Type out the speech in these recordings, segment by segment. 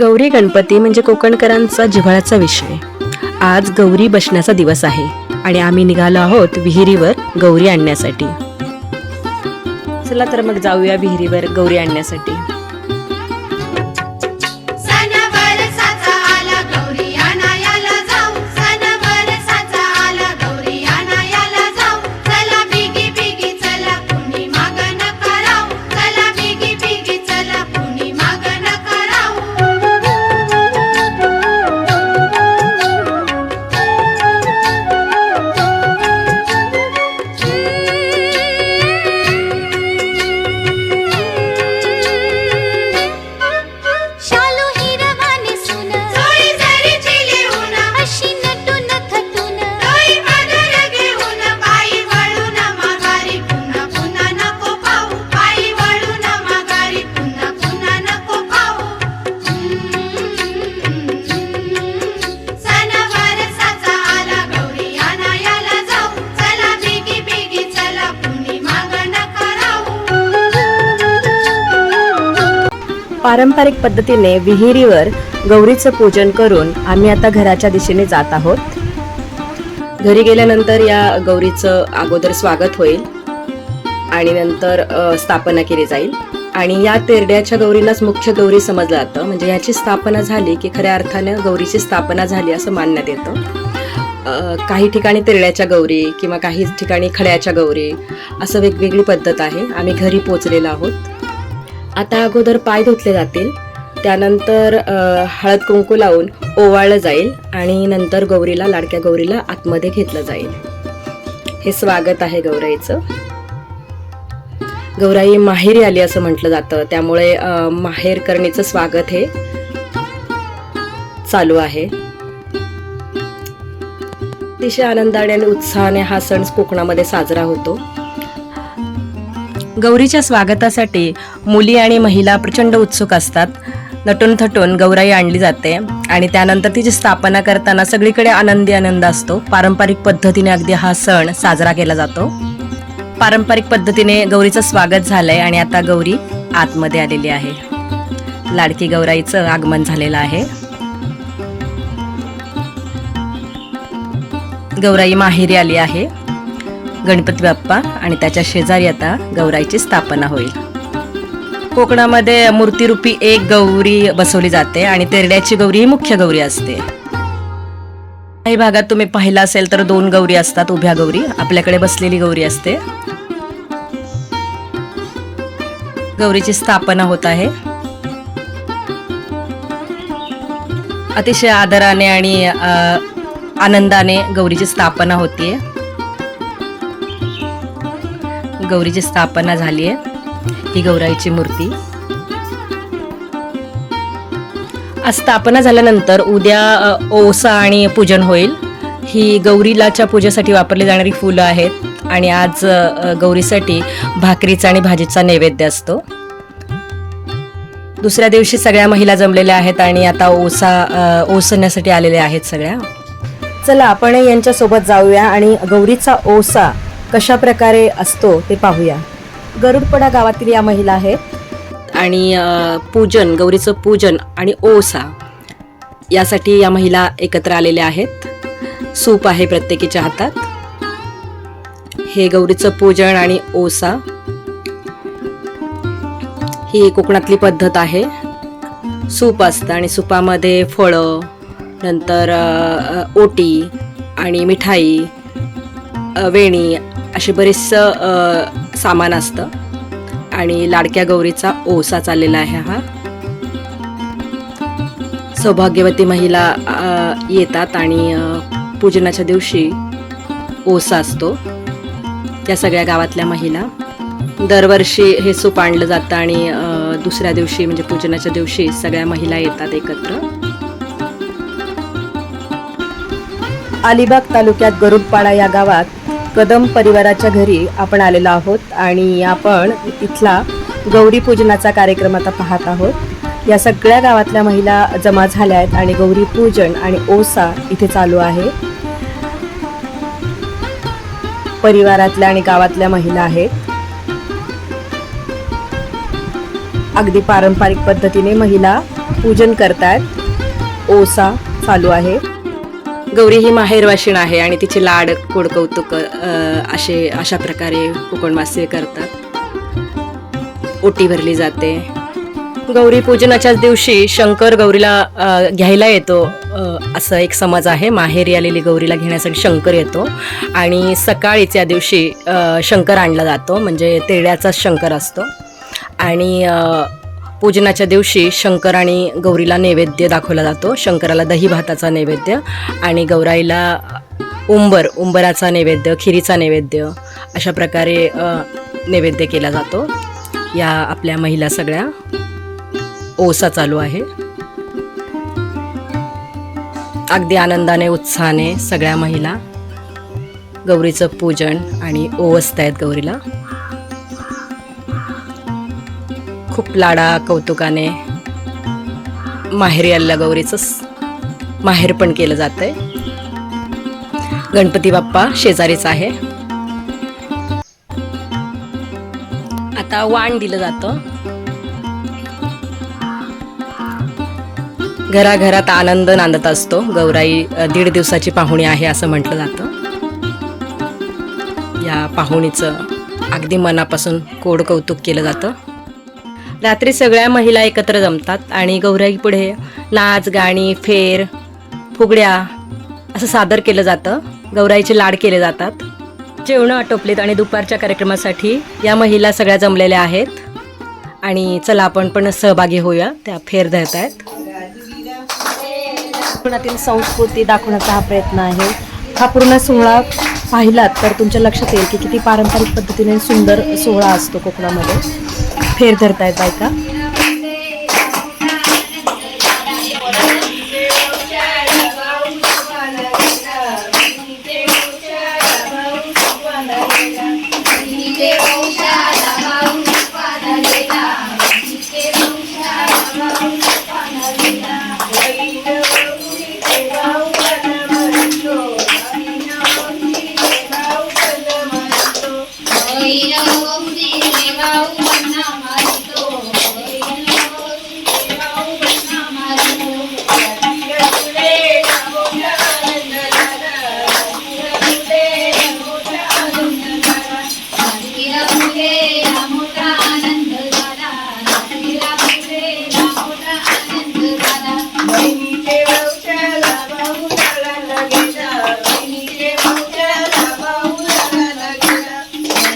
गौरी गणपती म्हणजे कोकणकरांचा जिव्हाळ्याचा विषय. आज गौरी बसण्याचा दिवस आहे आणि आम्ही निघालो आहोत विहिरीवर गौरी आणण्यासाठी. चला तर मग जाऊया विहिरीवर गौरी आणण्यासाठी. पारंपरिक पद्धतीने विहिरीवर गौरीचं पूजन करून आम्ही आता घराच्या दिशेने जात आहोत. घरी गेल्यानंतर या गौरीचं अगोदर स्वागत होईल आणि नंतर स्थापना केली जाईल. आणि या तेरड्याच्या गौरीलाच मुख्य गौरी समजलं जातं. म्हणजे याची स्थापना झाली की खऱ्या अर्थानं गौरीची स्थापना झाली असं मानण्यात येतं. काही ठिकाणी तिरड्याच्या गौरी किंवा काही ठिकाणी खड्याच्या गौरी असं वेगवेगळी पद्धत आहे. आम्ही घरी पोचलेलो आहोत. आता अगोदर पाय धुतले जातील. त्यानंतर हळद कुंकू लावून ओवाळलं जाईल आणि नंतर गौरीला लाडक्या गौरीला आतमध्ये घेतलं जाईल. हे स्वागत आहे गौराईचं. गौराई माहेरी आली असं म्हटलं जातं. त्यामुळे माहेर करणीचं स्वागत हे चालू आहे. अतिशय आनंदाने आणि उत्साहाने हा सण कोकणामध्ये साजरा होतो. गौरीच्या स्वागतासाठी मुली आणि महिला प्रचंड उत्सुक असतात. नटून थटून गौराई आणली जाते आणि त्यानंतर तिची स्थापना करताना सगळीकडे आनंदी आनंद असतो. पारंपरिक पद्धतीने अगदी हा सण साजरा केला जातो. पारंपरिक पद्धतीने गौरीचं स्वागत झालंय आणि आता गौरी आतमध्ये आलेली आहे. लाडकी गौराईचं आगमन झालेलं आहे. गौराई माहेरी आली आहे. गणपती बाप्पा आणि त्याच्या शेजारी आता गौराईची स्थापना होईल. कोकणामध्ये मूर्तीरूपी एक गौरी बसवली जाते आणि तेरड्याची गौरी ही मुख्य गौरी असते. काही भागात तुम्ही पाहिलं असेल तर दोन गौरी असतात उभ्या गौरी. आपल्याकडे बसलेली गौरी असते. गौरीची स्थापना होत आहे. अतिशय आदराने आणि आनंदाने गौरीची स्थापना होतीये. गौरीची स्थापना झाली आहे ही गौराईची मूर्ती. आज स्थापना झाल्यानंतर उद्या ओसा आणि पूजन होईल. ही गौरीलाच्या पूजेसाठी वापरली जाणारी फुलं आहेत आणि आज गौरीसाठी भाकरीचा आणि भाजीचा नैवेद्य असतो. दुसऱ्या दिवशी सगळ्या महिला जमलेल्या आहेत आणि आता ओसा ओसण्यासाठी आलेल्या आहेत सगळ्या. चला आपण यांच्यासोबत जाऊया आणि गौरीचा ओसा कशा प्रकारे असतो ते पाहूया. गरुडपडा गावातील या महिला आहेत आणि पूजन गौरीचं पूजन आणि ओसा यासाठी या महिला एकत्र आलेल्या आहेत. सूप आहे प्रत्येकीच्या हातात. हे गौरीचं पूजन आणि ओसा. ही कोकणातली पद्धत आहे. सूप असतं आणि सुपामध्ये फळं नंतर ओटी आणि मिठाई वेणी असे बरेचसं सामान असतं. आणि लाडक्या गौरीचा ओसा चाललेला आहे हा. सौभाग्यवती महिला येतात आणि पूजनाच्या दिवशी ओसा असतो. त्या सगळ्या गावातल्या महिला. दरवर्षी हे सूप आणलं जातं आणि दुसऱ्या दिवशी म्हणजे पूजनाच्या दिवशी सगळ्या महिला येतात एकत्र. अलिबाग तालुक्यात गरुडपाडा या गावात कदम परिवाराच्या घरी आपण आलेलो आहोत आणि आपण इथला गौरी पूजनाचा कार्यक्रम आता पाहत आहोत. या सगळ्या गावातल्या महिला जमा झाल्या आहेत आणि गौरी पूजन आणि ओसा इथे चालू आहे. परिवारातल्या आणि गावातल्या महिला आहेत. अगदी पारंपरिक पद्धतीने महिला पूजन करतायत. ओसा चालू आहे. गौरी ही माहेरवाशीण आहे आणि तिचे लाड कोड कौतुक असे अशा प्रकारे कोकणवासी करतात. ओटी भरली जाते. गौरी पूजनाच्याच दिवशी शंकर गौरीला घ्यायला येतो. असं एक समज आहे. माहेरी आलेली गौरीला घेण्यासाठी शंकर येतो. आणि सकाळीच या दिवशी शंकर आणला जातो. म्हणजे तेड्याचाच शंकर असतो. आणि पूजनाच्या दिवशी शंकर आणि गौरीला नैवेद्य दाखवला जातो. शंकराला दही भाताचा नैवेद्य आणि गौराईला उंबर उंबराचा नैवेद्य खिरीचा नैवेद्य अशा प्रकारे नैवेद्य केला जातो. या आपल्या महिला सगळ्या ओसा चालू आहे. अगदी आनंदाने उत्साहाने सगळ्या महिला गौरीचं पूजन आणि ओवसत आहेत गौरीला. खूप लाडा कौतुकाने माहेरी आलेल्या गौरीचं माहेर पण केलं जातंय. गणपती बाप्पा शेजारीच आहे. आता वाण दिलं जातं. घराघरात आनंद नांदत असतो. गौराई दीड दिवसाची पाहुणी आहे असं म्हटलं जातं. या पाहुणीचं अगदी मनापासून कोड कौतुक केलं जातं. रात्री सगळ्या महिला एकत्र जमतात आणि गौराई पुढे नाच गाणी फेर फुगड्या असं सादर केलं जातं. गौराईचे लाड केले जातात. जेवणं आटोपलीत आणि दुपारच्या कार्यक्रमासाठी या महिला सगळ्या जमलेल्या आहेत. आणि चला आपण पण सहभागी होऊया. त्या फेर धरत आहेत. कोकणातील संस्कृती दाखवण्याचा हा प्रयत्न आहे? हा पूर्ण सोहळा पाहिलात तर तुमच्या लक्षात येईल की किती पारंपरिक पद्धतीने सुंदर सोहळा असतो कोकणामध्ये. फेर धरतायत बायका Thank you.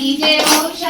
DJ Motion.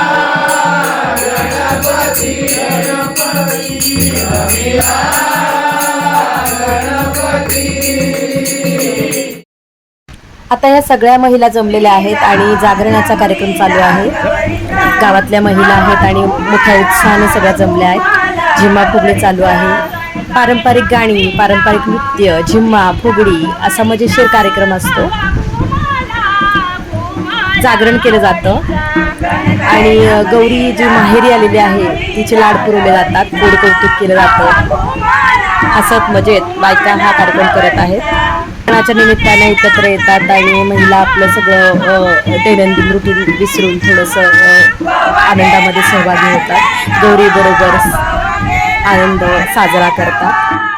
आता या सगळ्या महिला जमलेल्या आहेत आणि जागरणाचा कार्यक्रम चालू आहे. गावातल्या महिला आहेत आणि मोठ्या उत्साहाने सगळ्या जमल्या आहेत. झिम्मा फुगडी चालू आहे. पारंपरिक गाणी पारंपरिक नृत्य झिम्मा फुगडी असा मजेशीर कार्यक्रम असतो. जागरण केलं जातं. आणि गौरी जी माहेरी आलेली आहे तिचे लाड पुरवले जातात गोड कौतुक केलं जातं. हसत मजेत बायका हा कार्यक्रम करत आहेत. सणाच्या निमित्ताने एकत्र येतात आणि महिला आपलं सगळं दैनंदिन रुटीन विसरून थोडंसं आनंदामध्ये सहभागी होतात. गौरीबरोबर आनंद साजरा करतात.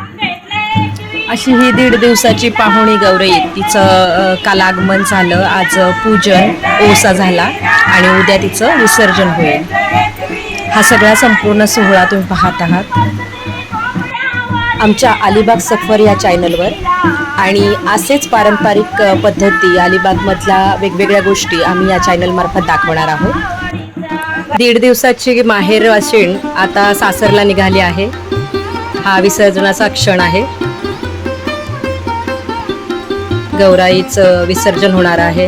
अशी ही दीड दिवसाची पाहुणी गौरई तिचं अ, काल आगमन झालं. आज पूजन ओसा झाला आणि उद्या तिचं विसर्जन होईल. हा सगळा संपूर्ण सोहळा तुम्ही पाहत आहात. आमच्या अलिबाग सफर या चॅनलवर. आणि असेच पारंपरिक पद्धती अलिबागमधल्या वेगवेगळ्या गोष्टी आम्ही या चॅनलमार्फत दाखवणार आहोत. दीड दिवसाची माहेर वाशिण आता सासरला निघाली आहे. हा विसर्जनाचा क्षण आहे. गौराईचं विसर्जन होणार आहे.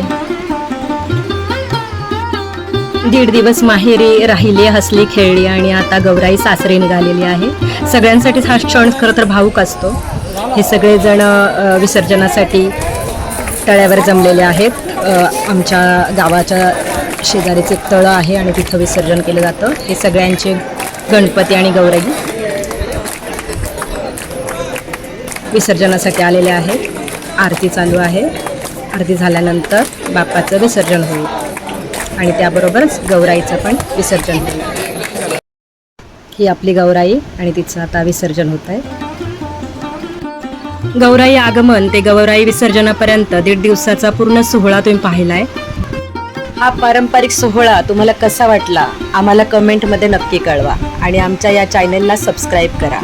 दीड दिवस माहेरी राहिली हसली खेळली आणि आता गौराई सासरी निघालेली आहे. सगळ्यांसाठी हा क्षण खरं तर भाऊक असतो. हे सगळेजण विसर्जनासाठी तळ्यावर जमलेले आहेत. आमच्या गावाच्या शेजारीच एक तळं आहे आणि तिथं विसर्जन केलं जातं. हे सगळ्यांचे गणपती आणि गौराई विसर्जनासाठी आलेले आहेत. आरती चालू आहे. आरती झाल्यानंतर बाप्पाचं विसर्जन होईल. आणि त्याबरोबरच गौराईचं पण विसर्जन होईल. ही आपली गौराई आणि तिचं आता विसर्जन होत आहे. गौराई आगमन ते गौराई विसर्जनापर्यंत दीड दिवसाचा पूर्ण सोहळा तुम्ही पाहिलाय. हा पारंपरिक सोहळा तुम्हाला कसा वाटला? आम्हाला कमेंटमध्ये नक्की कळवा. आणि आमच्या या चॅनलला सबस्क्राईब करा.